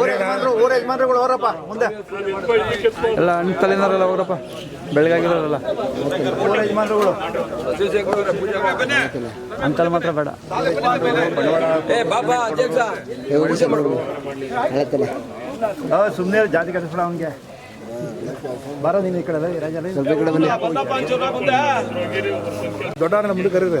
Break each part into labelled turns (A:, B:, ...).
A: ಊರ ಯಜಮಾನ್ರು ಊರ ಯಜಮಾನ್ರುಗಳು ಅವರಪ್ಪ ಮುಂದೆ.
B: ಎಲ್ಲ ಹಣ್ಣು ತಲೆನಾರಲ್ಲ ಹೋಗ್ರಪ್ಪ ಬೆಳಗಾಗಿರೋರಲ್ಲ.
A: ಊರ ಯಜಮಾನ್ರುಗಳು
B: ಅಂಕಲ್ ಮಾತ್ರ ಬೇಡ.
A: ಸುಮ್ಮನೆ ಜಾತಿ ಕಟ್ಟಿಸ್ಬಿಡ ಅವನಿಗೆ. ಬರ ನೀನು ಈ ಕಡೆ ಅಲ್ಲ, ದೊಡ್ಡ ಮುಂದೆ ಕರೀರಿ.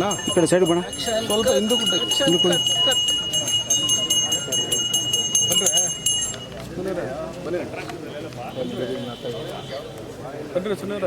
A: ಬರ್ರಿ
B: ಈ ಕಡೆ ಸೈಡ್ ಬಣ
A: ಸ್ವಲ್ಪ ಹಿಂದೂ ಬನ್ರಿ ಸುನೀರ.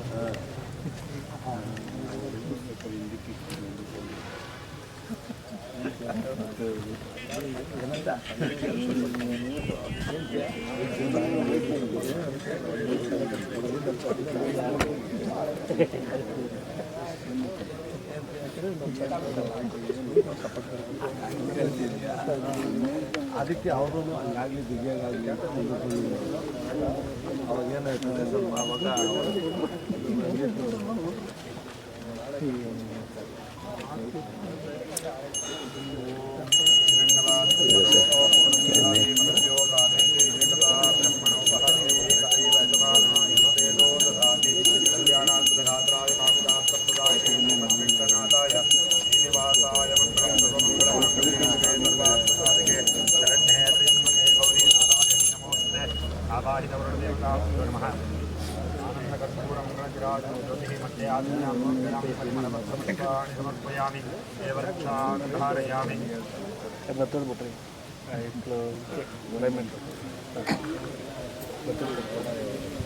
B: 그
A: ಅದಕ್ಕೆ ಅವರು ಹಂಗಾಗ್ಲಿ ದಿಗ್ಗಾಗಲಿ ಅವಾಗ ಏನಾಯ್ತದೆ ಸ್ವಲ್ಪ ಅವಾಗ समर्पयामि देवरक्षान् धारयामि Betul betul. Itu, boleh men. Betul betul.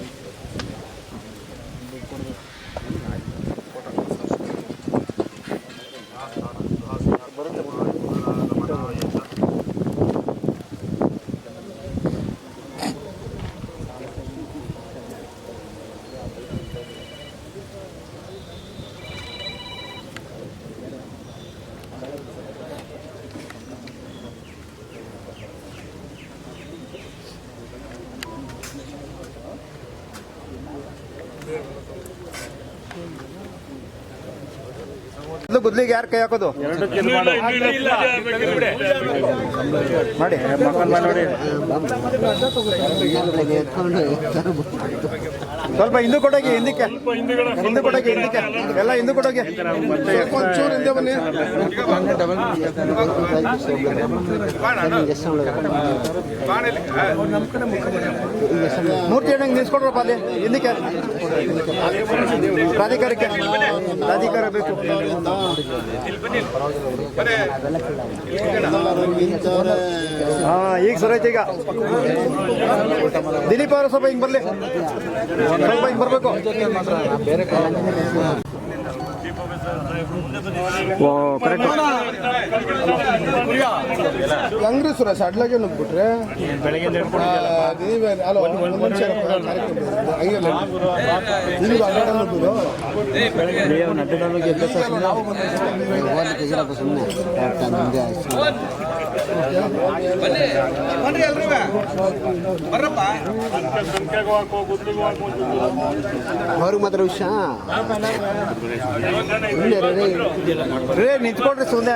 A: ಗುದ್ಲಿಗೆ ಯಾರು ಕೈ ಹಾಕೋದು? ಮಾಡಿ. ಸ್ವಲ್ಪ ಹಿಂದೂ ಕೊಡೋಗಿ ಹಿಂದಕ್ಕೆ. ಹಿಂದೂ ಕೊಡೋಗಿ ಹಿಂದಕ್ಕೆ. ಎಲ್ಲ ಹಿಂದೂ ಕೊಡೋಗಿ ಒಂಚೂರು ಹಿಂದೆ ಬನ್ನಿ. ಮೂರ್ತಿ ಹೇಳಂಗೆ ನಿಲ್ಸ್ಕೊಡ್ರಪ್ಪ ಅಲ್ಲಿ ಹಿಂದಕ್ಕೆ. ಪ್ರಾಧಿಕಾರಕ್ಕೆ ಪ್ರಾಧಿಕಾರ ಬೇಕು. ಹಾ, ಈಗ ಸರೈತೆ ಈಗ. ದಿಲೀಪ್ ಅವರು ಸ್ವಲ್ಪ ಹಿಂಗ್ ಬರ್ಲಿ. ಸ್ವಲ್ಪ ಹಿಂಗ್ ಬರ್ಬೇಕು.
B: ಓ ಕರೆಕ್ಟ್
C: ಹೆಂಗ್ರಿ ಸುರೇಶ್ ಅಡ್ಲಾಗೆ ನುಗ್ಬಿಟ್ರೆ? ನೀವೇ ಅಲ್ಲ ಒಂದು ಇರಪ್ಪ, ಕಾರ್ಯಕ್ರಮ ಇದೆ. ಹಂಗಿಲ್ಲ ನಿಮ್ಗೆ ಅಡ್ಡಾಡ ನುಗ್ಗುದು
B: ನಡ್ಡದಲ್ಲೂ ಗೆದ್ದ
C: ಅವ್ರಿಗೆ ಮಾತ್ರ ವಿಷಯ.
A: ರೇ ನಿಂತ್ಕೊಡ್ರಿ ಸುಮ್ಮನೆ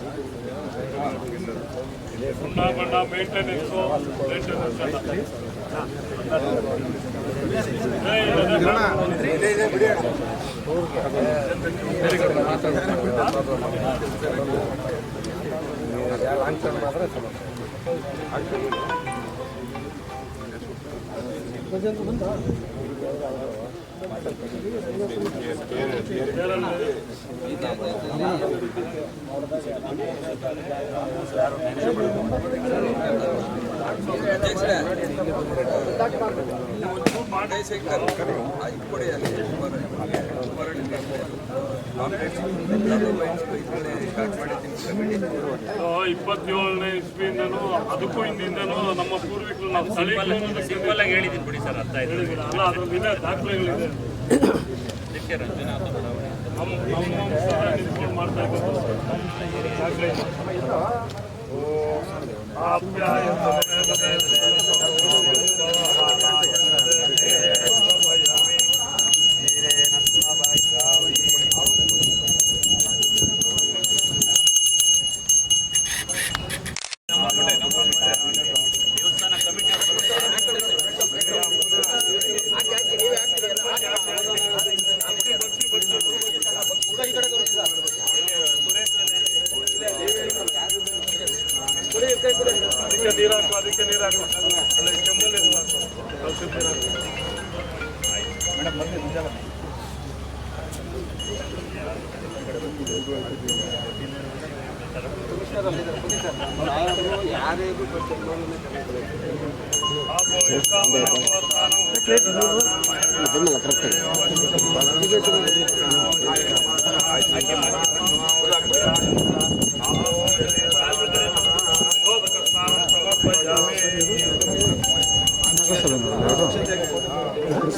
D: ಸುಣ್ಣ ಬಣ್ಣ ಮೇಂಟೆನೆನ್ಸು ಮೇಂಟೆನೆನ್ಸ್ ಎಲ್ಲ ಸೊ, ಇಪ್ಪತ್ತೇಳನೇ ಇಸ್ವಿಯಿಂದನೂ ಅದಕ್ಕೂ ಹಿಂದಿಂದನೂ ನಮ್ಮ ಪೂರ್ವಿಕರು ನಾವು ಸ್ಥಳೀಯ ಸಿಂಪಲ್ ಆಗಿ ಹೇಳಿದ್ದೀನಿ ಬಿಡಿ ಸರ್ ಅರ್ಥ ಅಲ್ಲ ಅದ್ರಲ್ಲಿ ಇದೆ ದಾಖಲೆಗಳಿದೆ. ನಮ್ಮ ನಮ್ಮ ವಂಶದ ನಿಂತ್ಕೊಂಡು ಮಾಡ್ತಾ ಇರೋದು. ದಾಖಲೆ ಇದೆ. ಅದಕ್ಕೆ ನೀರು ಹಾಕು ಅದಕ್ಕೆ ನೀರು ಹಾಕು ಅಲ್ಲಿ ಕೆಮ್ಮಲ್ಲಿ ನೀರು ಹಾಕು ಔಷಧಿ ನೀರು ಹಾಕು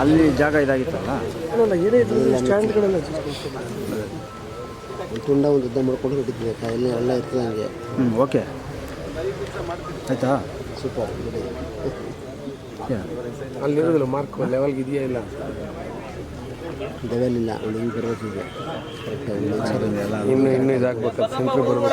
B: ಅಲ್ಲಿ ಜಾಗ ಇದಾಗಿತ್ತಲ್ಲ?
C: ತುಂಡ ಒಂದು ಉದ್ದ ಮಾಡ್ಕೊಂಡು ಹಿಡಿದ್ಬೇಕು ಎಲ್ಲಿ ಎಲ್ಲ ಇರ್ತದೆ ಹಂಗೆ.
B: ಹ್ಞೂ ಓಕೆ. ಆಯ್ತಾ?
C: ಸೂಪರ್
E: ಅಲ್ಲಿರೋದಿಲ್ಲ ಮಾರ್ಕ್ ಲೆವೆಲ್ಗೆ ಇದೆಯಾ ಇಲ್ಲ?
C: ಲೆವೆಲ್ ಇಲ್ಲ ಅಲ್ಲಿ ಹಿಂಗೆ ಬರೋದಿದೆ ಕರೆಕ್ಟಾಗಿ
E: ಇನ್ನು ಇನ್ನೂ ಇದಾಗಬೇಕು ಸೆಂಟ್ರ್ ಬರಬೇಕು.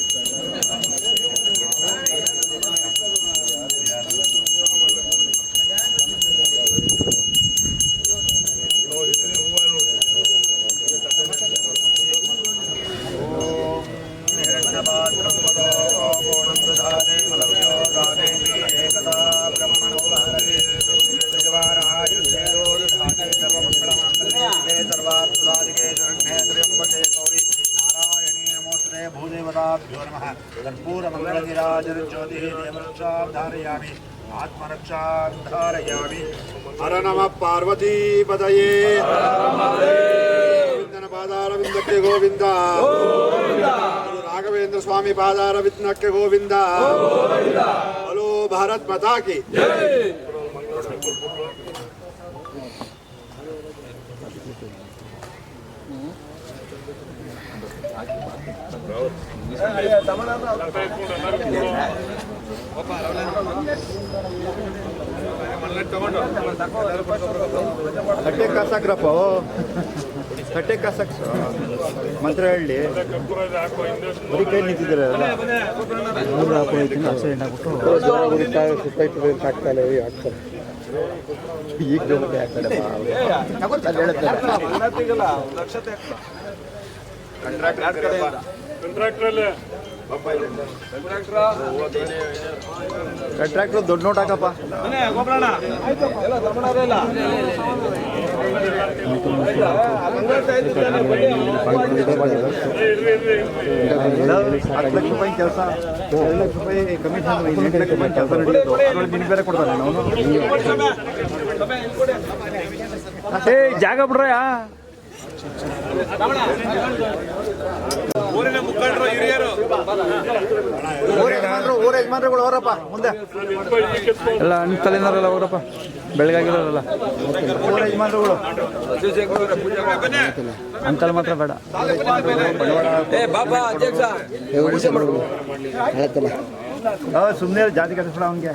A: Gracias. ಭಾರತ್ ಮಾತಾ ಕಿ ಕಟ್ಟೆ ಕಾಸಾಕ್ರಪ್ಪ ಕಟ್ಟೆ ಕಾಸಾಕ್ ಮಂತ್ರಹಳ್ಳಿ ಹೇಳಿ. ಬರೀ ಕೈ ನಿಂತಿದ್ದೀರಲ್ಲ?
B: ಮೂರು ಹಾಕೋದಕ್ಕಿಂತ ಆಕ್ಸಿಡೆಂಟ್ ಆಗ್ಬಿಟ್ಟು
E: ಸುತ್ತಾಯ್ತದೆ ಅಂತ
A: ಈಗ ಟ್ರ್ಯಾಕ್ಟರ್ ದೊಡ್ಡ ನೋಟ್ ಹಾಕಪ್ಪ. ಹತ್ತು ಲಕ್ಷ ರೂಪಾಯಿ ಕೆಲಸ ಎರಡು ಲಕ್ಷ ರೂಪಾಯಿ ಕಮಿಷನ್ ಕೆಲಸ
B: ಏ ಜಾಗ ಬಿಡ್ರಯ್ಯ?
A: ಊರ ಯಜಮಾನ್ರು ಊರ ಯಜಮಾನ್ರುಗಳು ಅವರಪ್ಪ ಮುಂದೆ.
B: ಎಲ್ಲ ಹಣ್ಣು ತಲೆನಾರಲ್ಲ ಅವರಪ್ಪ ಬೆಳಗಾಗಿರೋರಲ್ಲ.
A: ಊರ ಯಜಮಾನ್ರುಗಳು.
B: ಅಂತಲ್ಲಿ ಮಾತ್ರ ಬೇಡ.
A: ಸುಮ್ಮನೆ ಜಾತಿ ಕಟ್ಟಿಸ್ಬಿಡ ಅವನಿಗೆ.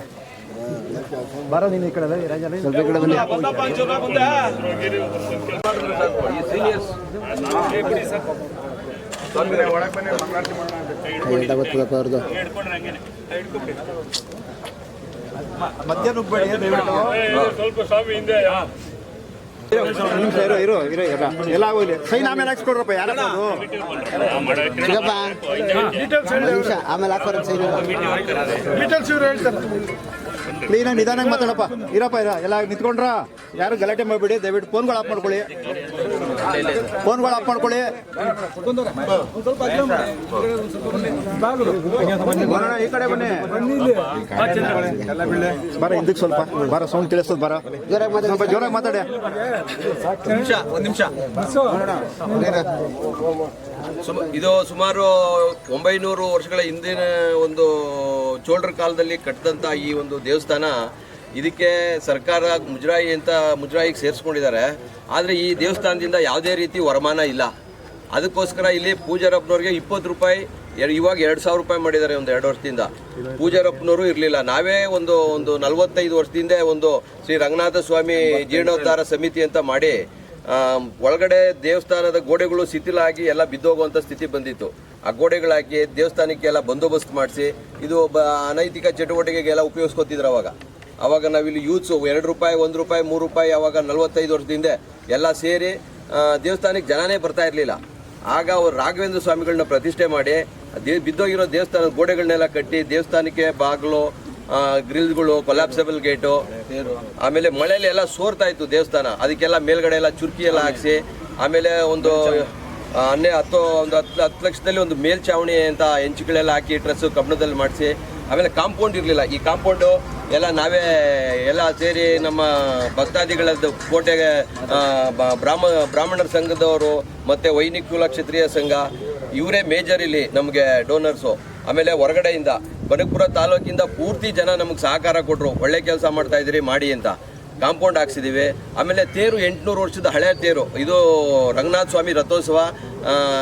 A: ಬರೋ ನೀನು ಈ ಕಡೆ ಅಲ್ಲ, ಈ ರಾಜ
E: ಅವ್ರದ್ದು
A: ಮಧ್ಯ ನುಗ್ಬೇಡಿ ದಯವಿಟ್ಟು
D: ಸ್ವಲ್ಪ ಸ್ವಾಮಿ ಹಿಂದೆ
A: ಒಂದ್ ನಿಮಿಷ ಇರೋ ಇರೋ ಇರೋ ಎಲ್ಲ ಆಮೇಲೆ ಹಾಕ್ಸ್ಕೊಡ್ರಪ್ಪ ಯಾರು
E: ಆಮೇಲೆ ಹಾಕೋರ
A: ಕ್ಲೀನಾಗಿ ನಿಧಾನಾಗಿ ಮಾತಾಡಪ್ಪ ಇರಪ್ಪ ಇರ ಎಲ್ಲ ನಿಂತ್ಕೊಂಡ್ರ ಯಾರು ಗಲಾಟೆ ಮಾಡಬೇಡಿ ದಯವಿಟ್ಟು ಫೋನ್ಗಳು ಆಫ್ ಮಾಡ್ಕೊಳ್ಳಿ ಫೋನ್ಗಳು ಆಫ್ ಮಾಡ್ಕೊಳ್ಳಿ. ಈ ಕಡೆ ಬನ್ನಿ. ಬರ ಹಿಂದಕ್ಕೆ ಸ್ವಲ್ಪ. ಬರ ಸೌಂಡ್ ತಿಳಿಸ್ತದ ಬರ. ಸ್ವಲ್ಪ ಜೋರಾಗಿ ಮಾತಾಡಿ.
F: ಸುಮ- ಇದು ಸುಮಾರು ಒಂಬೈನೂರು ವರ್ಷಗಳ ಹಿಂದಿನ ಒಂದು ಚೋಳರ ಕಾಲದಲ್ಲಿ ಕಟ್ಟಿದಂಥ ಈ ಒಂದು ದೇವಸ್ಥಾನ ಇದಕ್ಕೆ ಸರ್ಕಾರ ಮುಜರಾಯಿ ಅಂತ ಮುಜರಾಯಿಗೆ ಸೇರಿಸ್ಕೊಂಡಿದ್ದಾರೆ. ಆದರೆ ಈ ದೇವಸ್ಥಾನದಿಂದ ಯಾವುದೇ ರೀತಿ ವರಮಾನ ಇಲ್ಲ. ಅದಕ್ಕೋಸ್ಕರ ಇಲ್ಲಿ ಪೂಜಾರಪ್ಪನವ್ರಿಗೆ ಇಪ್ಪತ್ತು ರೂಪಾಯಿ ಇವಾಗ ಎರಡು ಸಾವಿರ ರೂಪಾಯಿ ಮಾಡಿದ್ದಾರೆ ಒಂದು ಎರಡು ವರ್ಷದಿಂದ. ಪೂಜಾರಪ್ಪನವರು ಇರಲಿಲ್ಲ. ನಾವೇ ಒಂದು ಒಂದು ನಲವತ್ತೈದು ವರ್ಷದಿಂದ ಒಂದು ಶ್ರೀ ರಂಗನಾಥ ಸ್ವಾಮಿ ಜೀರ್ಣೋದ್ಧಾರ ಸಮಿತಿ ಅಂತ ಮಾಡಿ ಒಳಗಡೆ ದೇವಸ್ಥಾನದ ಗೋಡೆಗಳು ಶಿಥಿಲಾಗಿ ಎಲ್ಲ ಬಿದ್ದೋಗುವಂಥ ಸ್ಥಿತಿ ಬಂದಿತ್ತು. ಆ ಗೋಡೆಗಳಾಕಿ ದೇವಸ್ಥಾನಕ್ಕೆಲ್ಲ ಬಂದೋಬಸ್ತ್ ಮಾಡಿಸಿ, ಇದು ಅನೈತಿಕ ಚಟುವಟಿಕೆಗೆಲ್ಲ ಉಪಯೋಗಿಸ್ಕೊತಿದ್ರು ಅವಾಗ. ಅವಾಗ ನಾವಿಲ್ಲಿ ಯೂತ್ಸು ಎರಡು ರೂಪಾಯಿ, ಒಂದು ರೂಪಾಯಿ, ಮೂರು ರೂಪಾಯಿ, ಅವಾಗ ನಲವತ್ತೈದು ವರ್ಷದಿಂದ ಎಲ್ಲ ಸೇರಿ ದೇವಸ್ಥಾನಕ್ಕೆ ಜನನೇ ಬರ್ತಾ ಇರಲಿಲ್ಲ. ಆಗ ಅವರು ರಾಘವೇಂದ್ರ ಸ್ವಾಮಿಗಳನ್ನ ಪ್ರತಿಷ್ಠೆ ಮಾಡಿ, ದೇ, ಬಿದ್ದೋಗಿರೋ ದೇವಸ್ಥಾನದ ಗೋಡೆಗಳನ್ನೆಲ್ಲ ಕಟ್ಟಿ, ದೇವಸ್ಥಾನಕ್ಕೆ ಬಾಗಿಲು ಗ್ರಿಲ್ಗಳು ಕೊಲಾಪ್ಸಬಲ್ ಗೇಟು ಆಮೇಲೆ ಮಳೆಯಲ್ಲಿ ಎಲ್ಲ ಸೋರ್ತಾ ಇತ್ತು ದೇವಸ್ಥಾನ. ಅದಕ್ಕೆಲ್ಲ ಮೇಲ್ಗಡೆ ಎಲ್ಲ ಚುರ್ಕಿ ಎಲ್ಲ ಹಾಕ್ಸಿ, ಆಮೇಲೆ ಒಂದು ಅನ್ನೇ ಹನ್ನೆ, ಹತ್ತು, ಒಂದು ಹತ್ತು ಹತ್ತು ಲಕ್ಷದಲ್ಲಿ ಒಂದು ಮೇಲ್ಛಾವಣಿ ಅಂತ ಹೆಂಚುಗಳೆಲ್ಲ ಹಾಕಿ ಡ್ರೆಸ್ಸು ಕಬ್ಬಣದಲ್ಲಿ ಮಾಡಿಸಿ ಆಮೇಲೆ ಕಾಂಪೌಂಡ್ ಇರಲಿಲ್ಲ. ಈ ಕಾಂಪೌಂಡು ಎಲ್ಲ ನಾವೇ ಎಲ್ಲ ಸೇರಿ ನಮ್ಮ ಭಕ್ತಾದಿಗಳದ್ದು ಕೋಟೆಗೆ ಬ್ರಾಹ್ಮ, ಬ್ರಾಹ್ಮಣರ ಸಂಘದವರು ಮತ್ತು ವೈನಿಕ ಕುಲ ಕ್ಷತ್ರಿಯ ಸಂಘ, ಇವರೇ ಮೇಜರ್ ಇಲ್ಲಿ ನಮಗೆ ಡೋನರ್ಸು ಆಮೇಲೆ ಹೊರಗಡೆಯಿಂದ ಬನಕಪುರ ತಾಲೂಕಿಂದ ಪೂರ್ತಿ ಜನ ನಮಗೆ ಸಹಕಾರ ಕೊಟ್ಟರು ಒಳ್ಳೆ ಕೆಲಸ ಮಾಡ್ತಾ ಇದ್ದೀರಿ, ಮಾಡಿ ಅಂತ. ಕಾಂಪೌಂಡ್ ಹಾಕ್ಸಿದ್ದೀವಿ ಆಮೇಲೆ ತೇರು ಎಂಟುನೂರು ವರ್ಷದ ಹಳೆಯ ತೇರು. ಇದು ರಂಗನಾಥ ಸ್ವಾಮಿ ರಥೋತ್ಸವ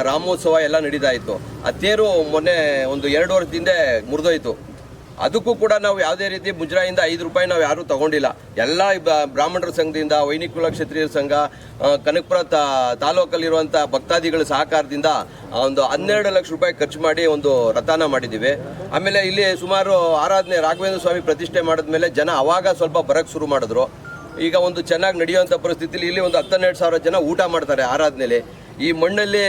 F: ರಾಮೋತ್ಸವ ಎಲ್ಲ ನಡೀತಾ ಇತ್ತು. ಆ ತೇರು ಮೊನ್ನೆ ಒಂದು ಎರಡು ವರ್ಷದಿಂದ ಮುರಿದೋಯ್ತು. ಅದಕ್ಕೂ ಕೂಡ ನಾವು ಯಾವುದೇ ರೀತಿ ಮುಜರಾಯಿಂದ ಐದು ರೂಪಾಯಿ ನಾವು ಯಾರೂ ತಗೊಂಡಿಲ್ಲ. ಎಲ್ಲ ಬ್ರಾಹ್ಮಣರ ಸಂಘದಿಂದ, ವೈನಿಕುಲ ಕ್ಷತ್ರಿಯರ ಸಂಘ ಕನಕಪುರ ತಾಲೂಕಲ್ಲಿರುವಂಥ ಭಕ್ತಾದಿಗಳ ಸಹಕಾರದಿಂದ ಒಂದು ಹನ್ನೆರಡು ಲಕ್ಷ ರೂಪಾಯಿ ಖರ್ಚು ಮಾಡಿ ಒಂದು ರಥನ ಮಾಡಿದ್ದೀವಿ. ಆಮೇಲೆ ಇಲ್ಲಿ ಸುಮಾರು ಆರಾಧನೆ ರಾಘವೇಂದ್ರ ಸ್ವಾಮಿ ಪ್ರತಿಷ್ಠೆ ಮಾಡಿದ ಮೇಲೆ ಜನ ಅವಾಗ ಸ್ವಲ್ಪ ಬರಕ್ಕೆ ಶುರು ಮಾಡಿದ್ರು. ಈಗ ಒಂದು ಚೆನ್ನಾಗಿ ನಡೆಯುವಂಥ ಪರಿಸ್ಥಿತಿಲಿ ಇಲ್ಲಿ ಒಂದು ಹತ್ತನ್ನೆರಡು ಸಾವಿರ ಜನ ಊಟ ಮಾಡ್ತಾರೆ ಆರಾಧನೆಯಲ್ಲಿ ಈ ಮಣ್ಣಲ್ಲಿ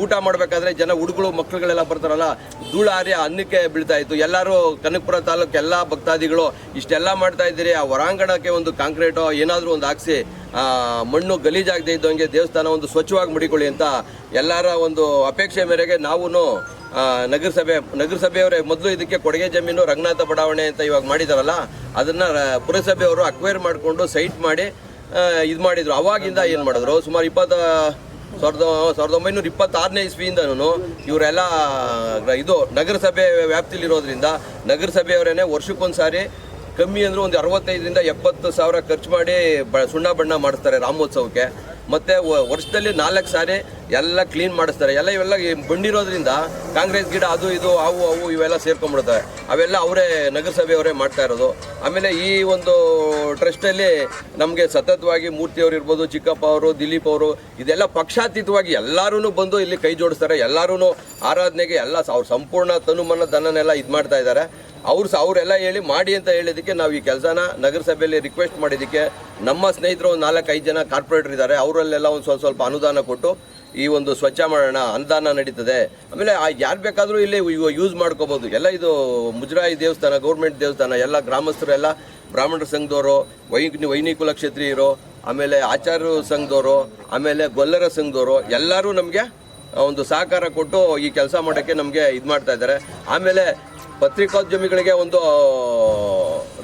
F: ಊಟ ಮಾಡಬೇಕಾದ್ರೆ ಜನ ಹುಡುಗರು ಮಕ್ಕಳುಗಳೆಲ್ಲ ಬರ್ತಾರಲ್ಲ, ಧೂಳು ಹಾರಿ ಅನ್ನಕ್ಕೆ ಬೀಳ್ತಾ ಇತ್ತು. ಎಲ್ಲರೂ ಕನಕಪುರ ತಾಲೂಕು ಎಲ್ಲ ಭಕ್ತಾದಿಗಳು ಇಷ್ಟೆಲ್ಲ ಮಾಡ್ತಾ ಇದ್ದೀರಿ. ಆ ಹೊರಾಂಗಣಕ್ಕೆ ಒಂದು ಕಾಂಕ್ರೀಟೋ ಏನಾದರೂ ಒಂದು ಹಾಕ್ಸಿ ಮಣ್ಣು ಗಲೀಜಾಗದೆ ಇದ್ದಂಗೆ ದೇವಸ್ಥಾನ ಒಂದು ಸ್ವಚ್ಛವಾಗಿ ಮಡಿಕೊಳ್ಳಿ ಅಂತ ಎಲ್ಲರ ಒಂದು ಅಪೇಕ್ಷೆ ಮೇರೆಗೆ ನಾವು ನಗರಸಭೆ, ನಗರಸಭೆಯವರೇ ಮೊದಲು ಇದಕ್ಕೆ ಕೊಡುಗೆ ಜಮೀನು, ರಂಗನಾಥ ಬಡಾವಣೆ ಅಂತ ಇವಾಗ ಮಾಡಿದಾರಲ್ಲ, ಅದನ್ನ ಪುರಸಭೆಯವರು ಅಕ್ವೈರ್ ಮಾಡಿಕೊಂಡು ಸೈಟ್ ಮಾಡಿ ಇದು ಮಾಡಿದ್ರು. ಅವಾಗಿಂದ ಏನು ಮಾಡಿದ್ರು? ಸುಮಾರು ಇಪ್ಪತ್ತ ಸಾವಿರದ ಸಾವಿರದ ಒಂಬೈನೂರ ಇಪ್ಪತ್ತಾರನೇ ಇಸ್ವಿಯಿಂದನೂ ಇವರೆಲ್ಲ ಇದು ನಗರಸಭೆ ವ್ಯಾಪ್ತಿಲಿರೋದ್ರಿಂದ ವರ್ಷಕ್ಕೊಂದು ಸಾರಿ ಕಮ್ಮಿ ಅಂದ್ರೆ ಒಂದು ಅರವತ್ತೈದರಿಂದ ಎಪ್ಪತ್ತು ಸಾವಿರ ಖರ್ಚು ಮಾಡಿ ಬ ಸುಣ್ಣ ಬಣ್ಣ ಮಾಡಿಸ್ತಾರೆ ರಾಮೋತ್ಸವಕ್ಕೆ. ಮತ್ತೆ ವರ್ಷದಲ್ಲಿ ನಾಲ್ಕು ಸಾರಿ ಎಲ್ಲ ಕ್ಲೀನ್ ಮಾಡಿಸ್ತಾರೆ. ಎಲ್ಲ ಇವೆಲ್ಲ ಬಂಡಿರೋದ್ರಿಂದ ಕಾಂಗ್ರೆಸ್ ಗಿಡ ಅದು ಇದು ಅವು ಅವು ಇವೆಲ್ಲ ಸೇರ್ಕೊಂಡ್ಬಿಡ್ತವೆ ಅವೆಲ್ಲ ಅವರೇ ನಗರಸಭೆಯವರೇ ಮಾಡ್ತಾ ಇರೋದು. ಆಮೇಲೆ ಈ ಒಂದು ಟ್ರಸ್ಟಲ್ಲಿ ನಮಗೆ ಸತತವಾಗಿ ಮೂರ್ತಿಯವರು ಇರ್ಬೋದು, ಚಿಕ್ಕಪ್ಪ ಅವರು, ದಿಲೀಪ್ ಅವರು, ಇದೆಲ್ಲ ಪಕ್ಷಾತೀತವಾಗಿ ಎಲ್ಲರೂ ಬಂದು ಇಲ್ಲಿ ಕೈ ಜೋಡಿಸ್ತಾರೆ. ಎಲ್ಲರೂ ಆರಾಧನೆಗೆ ಎಲ್ಲ ಅವ್ರ ಸಂಪೂರ್ಣ ತನುಮನ ಧನನೆಲ್ಲ ಇದು ಮಾಡ್ತಾ ಇದ್ದಾರೆ. ಅವ್ರು ಅವರೆಲ್ಲ ಹೇಳಿ ಮಾಡಿ ಅಂತ ಹೇಳಿದಕ್ಕೆ ನಾವು ಈ ಕೆಲಸನ ನಗರಸಭೆಯಲ್ಲಿ ರಿಕ್ವೆಸ್ಟ್ ಮಾಡಿದ್ದಕ್ಕೆ ನಮ್ಮ ಸ್ನೇಹಿತರು ಒಂದು ನಾಲ್ಕೈದು ಜನ ಕಾರ್ಪೊರೇಟರ್ ಇದ್ದಾರೆ. ಅವರಲ್ಲೆಲ್ಲ ಒಂದು ಸ್ವಲ್ಪ ಸ್ವಲ್ಪ ಅನುದಾನ ಕೊಟ್ಟು ಈ ಒಂದು ಸ್ವಚ್ಛ ಮಾಡೋಣ, ಅನುದಾನ ನಡೀತದೆ. ಆಮೇಲೆ ಯಾರು ಬೇಕಾದರೂ ಇಲ್ಲಿ ಯೂಸ್ ಮಾಡ್ಕೋಬೋದು. ಎಲ್ಲ ಇದು ಮುಜರಾಯಿ ದೇವಸ್ಥಾನ ಗೌರ್ಮೆಂಟ್ ದೇವಸ್ಥಾನ, ಎಲ್ಲ ಗ್ರಾಮಸ್ಥರೆಲ್ಲ ಬ್ರಾಹ್ಮಣರ ಸಂಘದವರು ವೈ ವೈನಿಕುಲ ಕ್ಷೇತ್ರೀಯರು, ಆಮೇಲೆ ಆಚಾರ್ಯ ಸಂಘದವರು, ಆಮೇಲೆ ಗೊಲ್ಲರ ಸಂಘದವರು, ಎಲ್ಲರೂ ನಮಗೆ ಒಂದು ಸಹಕಾರ ಕೊಟ್ಟು ಈ ಕೆಲಸ ಮಾಡೋಕ್ಕೆ ನಮಗೆ ಇದು ಮಾಡ್ತಾ ಇದ್ದಾರೆ. ಆಮೇಲೆ ಪತ್ರಿಕೋದ್ಯಮಿಗಳಿಗೆ ಒಂದು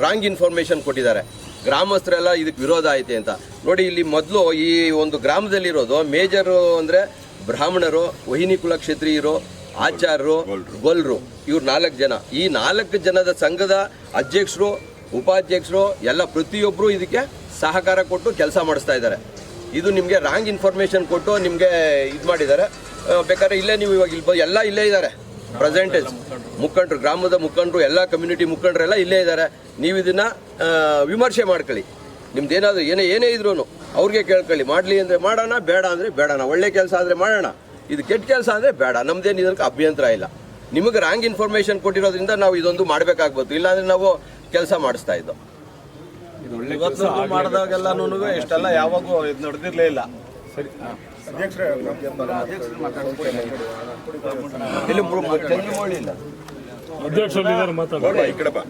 F: ರಾಂಗ್ ಇನ್ಫಾರ್ಮೇಷನ್ ಕೊಟ್ಟಿದ್ದಾರೆ. ಗ್ರಾಮಸ್ಥರೆಲ್ಲ ಇದಕ್ಕೆ ವಿರೋಧ ಐತೆ ಅಂತ. ನೋಡಿ, ಇಲ್ಲಿ ಮೊದಲು ಈ ಒಂದು ಗ್ರಾಮದಲ್ಲಿರೋದು ಮೇಜರು ಅಂದರೆ ಬ್ರಾಹ್ಮಣರು, ವಹಿನಿ ಕುಲ ಕ್ಷತ್ರಿಯರು ಆಚಾರ್ಯರು ಗೊಲ್ರು. ಇವ್ರು ನಾಲ್ಕು ಜನ. ಈ ನಾಲ್ಕು ಜನದ ಸಂಘದ ಅಧ್ಯಕ್ಷರು, ಉಪಾಧ್ಯಕ್ಷರು, ಎಲ್ಲ ಪ್ರತಿಯೊಬ್ಬರು ಇದಕ್ಕೆ ಸಹಕಾರ ಕೊಟ್ಟು ಕೆಲಸ ಮಾಡಿಸ್ತಾ ಇದ್ದಾರೆ. ಇದು ನಿಮಗೆ ರಾಂಗ್ ಇನ್ಫಾರ್ಮೇಷನ್ ಕೊಟ್ಟು ನಿಮಗೆ ಇದು ಮಾಡಿದ್ದಾರೆ. ಬೇಕಾದ್ರೆ ಇಲ್ಲೇ ನೀವು ಇವಾಗ ಇಲ್ಲಿ ಎಲ್ಲ ಇಲ್ಲೇ ಇದ್ದಾರೆ. ಪ್ರೆಸೆಂಟೇಜ್ ಮುಖಂಡರು ಗ್ರಾಮದ ಮುಖಂಡರು ಎಲ್ಲ ಕಮ್ಯುನಿಟಿ ಮುಖಂಡರೆಲ್ಲ ಇಲ್ಲೇ ಇದ್ದಾರೆ. ನೀವು ಇದನ್ನು ವಿಮರ್ಶೆ ಮಾಡ್ಕೊಳ್ಳಿ. ನಿಮ್ದು ಏನಾದರೂ ಏನೇ ಏನೇ ಇದ್ರೂ ಅವ್ರಿಗೆ ಕೇಳ್ಕೊಳ್ಳಿ. ಮಾಡಲಿ ಅಂದರೆ ಮಾಡೋಣ ಬೇಡ ಅಂದರೆ ಬೇಡಣ ಒಳ್ಳೆ ಕೆಲಸ ಆದರೆ ಮಾಡೋಣ. ಇದು ಕೆಟ್ಟ ಕೆಲಸ ಅಂದರೆ ಬೇಡ. ನಮ್ದೇನು ಇದಕ್ಕೆ ಅಭ್ಯಂತರ ಇಲ್ಲ. ನಿಮಗೆ ರಾಂಗ್ ಇನ್ಫಾರ್ಮೇಷನ್ ಕೊಟ್ಟಿರೋದ್ರಿಂದ ನಾವು ಇದೊಂದು ಮಾಡಬೇಕಾಗ್ಬೋದು. ಇಲ್ಲಾಂದರೆ ನಾವು ಕೆಲಸ ಮಾಡಿಸ್ತಾ ಇದ್ದೋ.
G: ಮಾಡಿದಾಗೆಲ್ಲ ಮಾಡಿದಾಗೆಲ್ಲನೂ ಇಷ್ಟೆಲ್ಲ ಯಾವಾಗೂ ಇದು ನಡೆದಿರಲೇ ಇಲ್ಲ.
F: ಇಲ್ಲಿ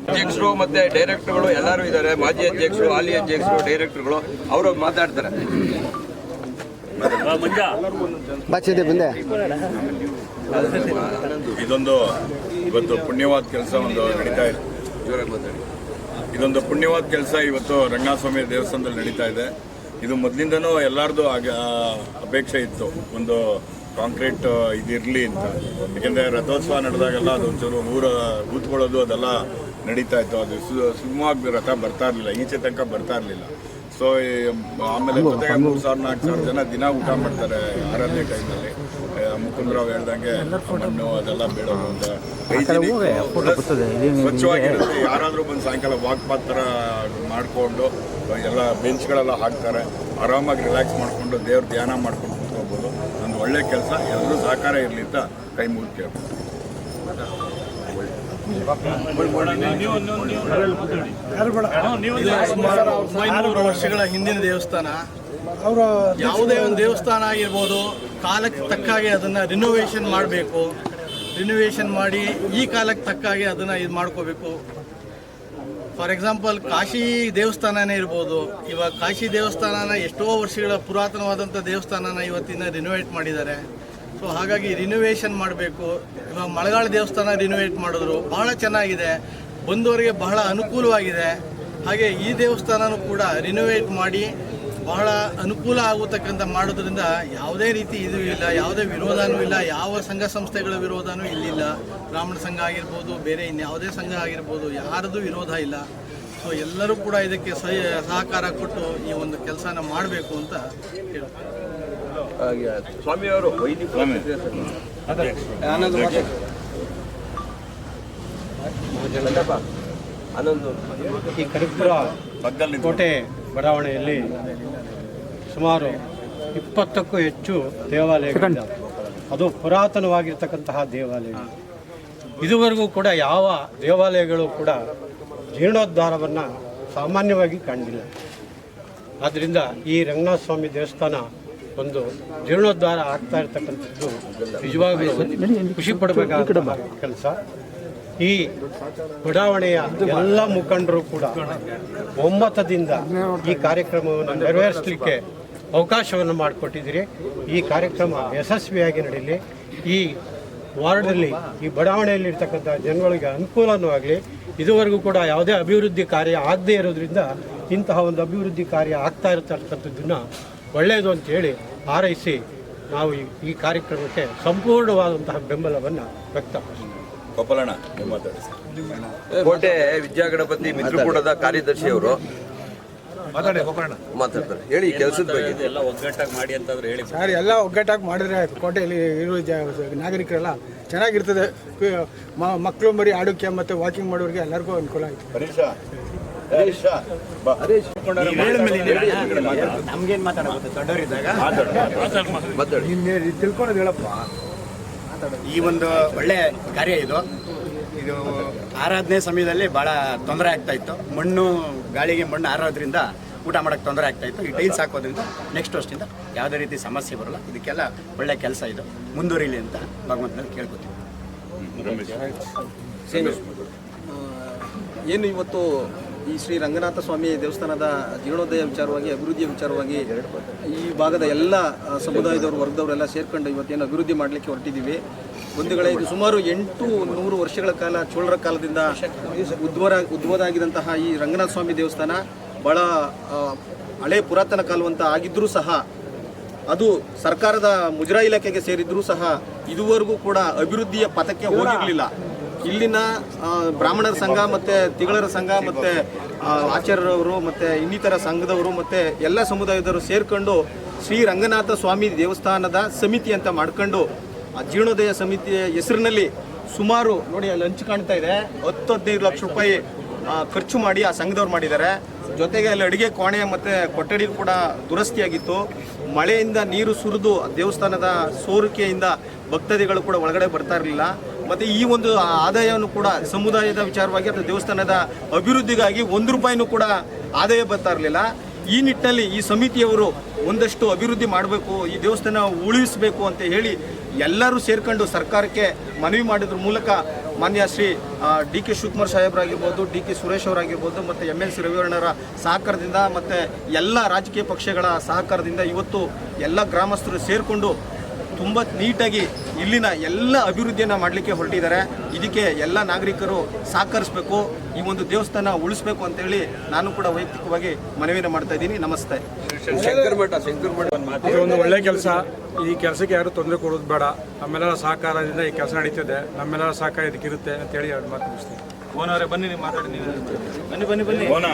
F: ಅಧ್ಯಕ್ಷರು ಮತ್ತೆ ಡೈರೆಕ್ಟರ್ಗಳು ಎಲ್ಲರೂ ಇದ್ದಾರೆ. ಮಾಜಿ ಅಧ್ಯಕ್ಷರು ಹಾಲಿ ಅಧ್ಯಕ್ಷರು ಡೈರೆಕ್ಟರ್ಗಳು ಅವರು ಮಾತಾಡ್ತಾರೆ.
D: ಮಂಜ
E: ಬಚ್ಚಿದೆ ಬಂದೆ.
H: ಇದೊಂದು ಇವತ್ತು ಪುಣ್ಯವಾದ ಕೆಲಸ ಒಂದು ನಡೀತಾ ಇದೆ.
F: ಜೋರಾಗಿ ಮಾತಾಡಿ.
H: ಇದೊಂದು ಪುಣ್ಯವಾದ ಕೆಲಸ ಇವತ್ತು ರಂಗನಾಥಸ್ವಾಮಿ ದೇವಸ್ಥಾನದಲ್ಲಿ ನಡೀತಾ ಇದೆ. ಇದು ಮೊದಲಿಂದನೂ ಎಲ್ಲರದು ಆಗ ಅಪೇಕ್ಷೆ ಇತ್ತು. ಒಂದು ಕಾಂಕ್ರೀಟ್ ಇದಿರಲಿ ಅಂತ. ಯಾಕೆಂದರೆ ರಥೋತ್ಸವ ನಡೆದಾಗೆಲ್ಲ ಅದು ಒಂಚೂರು ಊರ ಕೂತ್ಕೊಳ್ಳೋದು ಅದೆಲ್ಲ ನಡೀತಾ ಇತ್ತು. ಅದು ಸುಗಮವಾಗಿ ರಥ ಬರ್ತಾ ಇರಲಿಲ್ಲ. ಈಚೆ ತನಕ ಬರ್ತಾ ಇರಲಿಲ್ಲ. ಸೊ ಆಮೇಲೆ ಜೊತೆಗೆ ಮೂರು ಸಾವಿರ ನಾಲ್ಕು ಸಾವಿರ ಜನ ದಿನ ಊಟ ಮಾಡ್ತಾರೆ ಆರಾಧನೆ ಟೈಮಲ್ಲಿ ಮುಕುಂದರಾವ್ ಹೇಳ್ದಂಗೆ ಮಣ್ಣು ಅದೆಲ್ಲ ಅಂತ. ಸ್ವಚ್ಛವಾಗಿರುತ್ತೆ. ಯಾರಾದರೂ ಬಂದು ಸಾಯಂಕಾಲ ವಾಕ್ ಪಾತ್ ಥರ ಮಾಡಿಕೊಂಡು ಎಲ್ಲ ಬೆಂಚ್ಗಳೆಲ್ಲ ಹಾಕ್ತಾರೆ. ಆರಾಮಾಗಿ ರಿಲ್ಯಾಕ್ಸ್ ಮಾಡಿಕೊಂಡು ದೇವ್ರ ಧ್ಯಾನ ಮಾಡ್ಕೊಂಡು ಕೂತ್ಕೋಬೋದು. ಒಂದು ಒಳ್ಳೆ ಕೆಲಸ ಎಲ್ಲರೂ ಸಹಕಾರ ಇರಲಿ ಅಂತ ಕೈ ಮುಗಿದು ಕೇಳ್ಬೋದು
G: ಸುಮಾರು ಒಂಬೈನೂರು ವರ್ಷಗಳ ಹಿಂದಿನ ದೇವಸ್ಥಾನ. ಯಾವುದೇ ಒಂದು ದೇವಸ್ಥಾನ ಆಗಿರ್ಬೋದು, ಕಾಲಕ್ಕೆ ತಕ್ಕಾಗೆ ಅದನ್ನು ರಿನೋವೇಷನ್ ಮಾಡಬೇಕು. ರಿನೋವೇಷನ್ ಮಾಡಿ ಈ ಕಾಲಕ್ಕೆ ತಕ್ಕಾಗೆ ಅದನ್ನು ಇದು ಮಾಡ್ಕೋಬೇಕು. ಫಾರ್ ಎಕ್ಸಾಂಪಲ್ ಕಾಶಿ ದೇವಸ್ಥಾನನೇ ಇರ್ಬೋದು. ಇವಾಗ ಕಾಶಿ ದೇವಸ್ಥಾನನ ಎಷ್ಟೋ ವರ್ಷಗಳ ಪುರಾತನವಾದಂಥ ದೇವಸ್ಥಾನನ ಇವತ್ತಿನ ರಿನೋವೇಟ್ ಮಾಡಿದ್ದಾರೆ. ಸೊ ಹಾಗಾಗಿ ರಿನೋವೇಷನ್ ಮಾಡಬೇಕು. ಇವಾಗ ಮಳೆಗಾಲ ದೇವಸ್ಥಾನ ರಿನೋವೇಟ್ ಮಾಡಿದ್ರು, ಬಹಳ ಚೆನ್ನಾಗಿದೆ. ಬಂದವರಿಗೆ ಬಹಳ ಅನುಕೂಲವಾಗಿದೆ. ಹಾಗೆ ಈ ದೇವಸ್ಥಾನನೂ ಕೂಡ ರಿನೋವೇಟ್ ಮಾಡಿ ಬಹಳ ಅನುಕೂಲ ಆಗುತ್ತಕ್ಕಂಥ ಮಾಡೋದ್ರಿಂದ ಯಾವುದೇ ರೀತಿ ಇದು ಇಲ್ಲ ಯಾವುದೇ ವಿರೋಧನೂ ಇಲ್ಲ ಯಾವ ಸಂಘ ಸಂಸ್ಥೆಗಳ ವಿರೋಧನೂ ಇಲ್ಲಿಲ್ಲ. ಬ್ರಾಹ್ಮಣ ಸಂಘ ಆಗಿರ್ಬೋದು ಬೇರೆ ಇನ್ಯಾವುದೇ ಸಂಘ ಆಗಿರ್ಬೋದು ಯಾರದು ವಿರೋಧ ಇಲ್ಲ. ಸೊ ಎಲ್ಲರೂ ಕೂಡ ಇದಕ್ಕೆ ಸಹ- ಸಹಕಾರ ಕೊಟ್ಟು ಈ ಒಂದು ಕೆಲಸನ ಮಾಡಬೇಕು ಅಂತ ಹೇಳ್ತಾರೆ
I: ಈ ಕರಿಪುರ ಕೋಟೆ ಬಡಾವಣೆಯಲ್ಲಿ ಸುಮಾರು ಇಪ್ಪತ್ತಕ್ಕೂ ಹೆಚ್ಚು ದೇವಾಲಯಗಳಿದ್ದಾವೆ. ಅದು ಪುರಾತನವಾಗಿರ್ತಕ್ಕಂತಹ ದೇವಾಲಯ. ಇದುವರೆಗೂ ಕೂಡ ಯಾವ ದೇವಾಲಯಗಳು ಕೂಡ ಜೀರ್ಣೋದ್ಧಾರವನ್ನು ಸಾಮಾನ್ಯವಾಗಿ ಕಾಣಲಿಲ್ಲ. ಆದ್ದರಿಂದ ಈ ರಂಗನಾಥ ಸ್ವಾಮಿ ದೇವಸ್ಥಾನ ಒಂದು ಜೀರ್ಣೋದ್ಧಾರ ಆಗ್ತಾ ಇರತಕ್ಕಂಥದ್ದು ನಿಜವಾಗಲೂ ಖುಷಿ ಪಡಬೇಕಾದ ಕೆಲಸ. ಈ ಬಡಾವಣೆಯ ಎಲ್ಲ ಮುಖಂಡರು ಕೂಡ ಒಮ್ಮತದಿಂದ ಈ ಕಾರ್ಯಕ್ರಮವನ್ನು ನೆರವೇರಿಸಲಿಕ್ಕೆ ಅವಕಾಶವನ್ನು ಮಾಡಿಕೊಟ್ಟಿದ್ದೀರಿ. ಈ ಕಾರ್ಯಕ್ರಮ ಯಶಸ್ವಿಯಾಗಿ ನಡೀಲಿ. ಈ ವಾರ್ಡಲ್ಲಿ ಈ ಬಡಾವಣೆಯಲ್ಲಿರ್ತಕ್ಕಂಥ ಜನಗಳಿಗೆ ಅನುಕೂಲನೂ ಆಗಲಿ. ಇದುವರೆಗೂ ಕೂಡ ಯಾವುದೇ ಅಭಿವೃದ್ಧಿ ಕಾರ್ಯ ಆಗದೇ ಇರೋದ್ರಿಂದ ಇಂತಹ ಒಂದು ಅಭಿವೃದ್ಧಿ ಕಾರ್ಯ ಆಗ್ತಾ ಇರತಕ್ಕಂಥದ್ದನ್ನು ಒಳ್ಳೆಯದು ಅಂತೇಳಿ ಹಾರೈಸಿ ನಾವು ಈ- ಕಾರ್ಯಕ್ರಮಕ್ಕೆ ಸಂಪೂರ್ಣವಾದಂತಹ ಬೆಂಬಲವನ್ನು ವ್ಯಕ್ತಪಡಿಸ್ತೀವಿ.
H: ಗೋಪಾಲಣ್ಣ
F: ಕೋಟೆ ವಿದ್ಯಾಗಣಪತಿ ಮಿತ್ರಕೂಟದ ಕಾರ್ಯದರ್ಶಿ ಅವರು ಮಾತಾಡ್ತಾರೆ. ಹೇಳಿ ಕೆಲಸದ ಬಗ್ಗೆ.
C: ಸರ್ ಎಲ್ಲ ಒಗ್ಗಟ್ಟಾಗಿ ಮಾಡಿದ್ರೆ ಆಯ್ತು. ಕೋಟೆಯಲ್ಲಿ ಇರುವ ಜ ನಾಗರಿಕರೆಲ್ಲ ಚೆನ್ನಾಗಿರ್ತದೆ. ಮಕ್ಕಳು ಮರಿ ಆಡೋಕೆ ಮತ್ತು ವಾಕಿಂಗ್ ಮಾಡೋರಿಗೆ ಎಲ್ಲರಿಗೂ ಅನುಕೂಲ ಆಯಿತು.
E: ನಮ್ಗೇನು ಮಾತಾಡಬಹುದು ದೊಡ್ಡವರಿದ್ದಾಗ?
F: ಮಾತಾಡಿ
C: ತಿಳ್ಕೊಳೋದು ಹೇಳಪ್ಪ.
E: ಈ ಒಂದು ಒಳ್ಳೆ ಕಾರ್ಯ ಇದು. ಇದು ಆರಾಧನೆ ಸಮಯದಲ್ಲಿ ಭಾಳ ತೊಂದರೆ ಆಗ್ತಾ ಇತ್ತು. ಮಣ್ಣು ಗಾಳಿಗೆ ಮಣ್ಣು ಹಾರೋದ್ರಿಂದ ಊಟ ಮಾಡೋಕ್ಕೆ ತೊಂದರೆ ಆಗ್ತಾಯಿತ್ತು ಈ ಟೈಲ್ಸ್ ಹಾಕೋದ್ರಿಂದ ನೆಕ್ಸ್ಟ್ ವರ್ಷದಿಂದ ಯಾವುದೇ ರೀತಿ ಸಮಸ್ಯೆ ಬರಲ್ಲ. ಇದಕ್ಕೆಲ್ಲ ಒಳ್ಳೆ ಕೆಲಸ ಇದು. ಮುಂದುವರಿಲಿ ಅಂತ ಭಗವಂತನಲ್ಲಿ ಕೇಳ್ಕೊತೀವಿ
J: ಏನು ಇವತ್ತು ಈ ಶ್ರೀ ರಂಗನಾಥ ಸ್ವಾಮಿ ದೇವಸ್ಥಾನದ ಜೀರ್ಣೋದಯ ವಿಚಾರವಾಗಿ ಅಭಿವೃದ್ಧಿಯ ವಿಚಾರವಾಗಿ ಈ ಭಾಗದ ಎಲ್ಲ ಸಮುದಾಯದವರು ವರ್ಗದವರೆಲ್ಲ ಸೇರ್ಕೊಂಡು ಇವತ್ತೇನು ಅಭಿವೃದ್ಧಿ ಮಾಡಲಿಕ್ಕೆ ಹೊರಟಿದ್ದೀವಿ. ಬಂಧುಗಳೇ ಇದು ಸುಮಾರು ಎಂಟು ನೂರು ವರ್ಷಗಳ ಕಾಲ ಚೋಳರ ಕಾಲದಿಂದ ಉದ್ಭವ ಆಗಿದಂತಹ ಈ ರಂಗನಾಥ ಸ್ವಾಮಿ ದೇವಸ್ಥಾನ ಬಹಳ ಹಳೆ ಪುರಾತನ ಕಾಲವಂತ ಆಗಿದ್ದರೂ ಸಹ ಅದು ಸರ್ಕಾರದ ಮುಜರಾ ಇಲಾಖೆಗೆ ಸೇರಿದ್ರೂ ಸಹ ಇದುವರೆಗೂ ಕೂಡ ಅಭಿವೃದ್ಧಿಯ ಪಥಕ್ಕೆ ಹೋಗಿರಲಿಲ್ಲ. ಇಲ್ಲಿನ ಬ್ರಾಹ್ಮಣರ ಸಂಘ ಮತ್ತು ತಿಗಳರ ಸಂಘ ಮತ್ತು ಆಚಾರ್ಯರವರು ಮತ್ತು ಇನ್ನಿತರ ಸಂಘದವರು ಮತ್ತು ಎಲ್ಲ ಸಮುದಾಯದವರು ಸೇರಿಕೊಂಡು ಶ್ರೀ ರಂಗನಾಥ ಸ್ವಾಮಿ ದೇವಸ್ಥಾನದ ಸಮಿತಿ ಅಂತ ಮಾಡ್ಕೊಂಡು ಆ ಜೀರ್ಣೋದಯ ಸಮಿತಿಯ ಹೆಸರಿನಲ್ಲಿ ಸುಮಾರು ನೋಡಿ, ಅಲ್ಲಿ ಹಂಚು ಕಾಣ್ತಾ ಇದೆ. ಹತ್ತು ಹದಿನೈದು ಲಕ್ಷ ರೂಪಾಯಿ ಖರ್ಚು ಮಾಡಿ ಆ ಸಂಘದವ್ರು ಮಾಡಿದ್ದಾರೆ. ಜೊತೆಗೆ ಅಲ್ಲಿ ಅಡುಗೆ ಕೋಣೆ ಮತ್ತು ಕೊಠಡಿ ಕೂಡ ದುರಸ್ತಿಯಾಗಿತ್ತು. ಮಳೆಯಿಂದ ನೀರು ಸುರಿದು ದೇವಸ್ಥಾನದ ಸೋರಿಕೆಯಿಂದ ಭಕ್ತಾದಿಗಳು ಕೂಡ ಒಳಗಡೆ ಬರ್ತಾ ಇರಲಿಲ್ಲ. ಮತ್ತು ಈ ಒಂದು ಆದಾಯವನ್ನು ಕೂಡ ಸಮುದಾಯದ ವಿಚಾರವಾಗಿ ಅಥವಾ ದೇವಸ್ಥಾನದ ಅಭಿವೃದ್ಧಿಗಾಗಿ ಒಂದು ರೂಪಾಯಿನೂ ಕೂಡ ಆದಾಯ ಬರ್ತಾ ಇರಲಿಲ್ಲ. ಈ ನಿಟ್ಟಿನಲ್ಲಿ ಈ ಸಮಿತಿಯವರು ಒಂದಷ್ಟು ಅಭಿವೃದ್ಧಿ ಮಾಡಬೇಕು, ಈ ದೇವಸ್ಥಾನ ಉಳಿಸಬೇಕು ಅಂತ ಹೇಳಿ ಎಲ್ಲರೂ ಸೇರ್ಕೊಂಡು ಸರ್ಕಾರಕ್ಕೆ ಮನವಿ ಮಾಡಿದ್ರ ಮೂಲಕ ಮಾನ್ಯ ಶ್ರೀ ಡಿ ಕೆ ಶಿವಕುಮಾರ್ ಸಾಹೇಬರಾಗಿರ್ಬೋದು, ಡಿ ಕೆ ಸುರೇಶ್ ಅವರಾಗಿರ್ಬೋದು, ಮತ್ತು ಎಂ ಎಲ್ ಸಿ ರವಿವರ್ಣರ ಸಹಕಾರದಿಂದ ಮತ್ತು ಎಲ್ಲ ರಾಜಕೀಯ ಪಕ್ಷಗಳ ಸಹಕಾರದಿಂದ ಇವತ್ತು ಎಲ್ಲ ಗ್ರಾಮಸ್ಥರು ಸೇರಿಕೊಂಡು ತುಂಬ ನೀಟಾಗಿ ಇಲ್ಲಿನ ಎಲ್ಲ ಅಭಿವೃದ್ಧಿಯನ್ನು ಮಾಡಲಿಕ್ಕೆ ಹೊರಟಿದ್ದಾರೆ. ಇದಕ್ಕೆ ಎಲ್ಲ ನಾಗರಿಕರು ಸಹಕರಿಸಬೇಕು ಈ ಒಂದು ದೇವಸ್ಥಾನ ಉಳಿಸ್ಬೇಕು ಅಂತೇಳಿ ನಾನು ಕೂಡ ವೈಯಕ್ತಿಕವಾಗಿ ಮನವಿಯನ್ನು ಮಾಡ್ತಾ ಇದ್ದೀನಿ. ನಮಸ್ತೆ.
K: ಒಂದು ಒಳ್ಳೆ ಕೆಲಸ. ಈ ಕೆಲಸಕ್ಕೆ ಯಾರು ತೊಂದರೆ ಕೊಡೋದು ಬೇಡ. ನಮ್ಮೆಲ್ಲರ ಸಹಕಾರದಿಂದ ಈ ಕೆಲಸ ನಡೀತದೆ. ನಮ್ಮೆಲ್ಲರ ಸಹಕಾರ ಇದಕ್ಕಿರುತ್ತೆ ಅಂತೇಳಿ ಎರಡು ಮಾತು ಮುಗಿಸ್ತೀನಿ.
H: ಓನ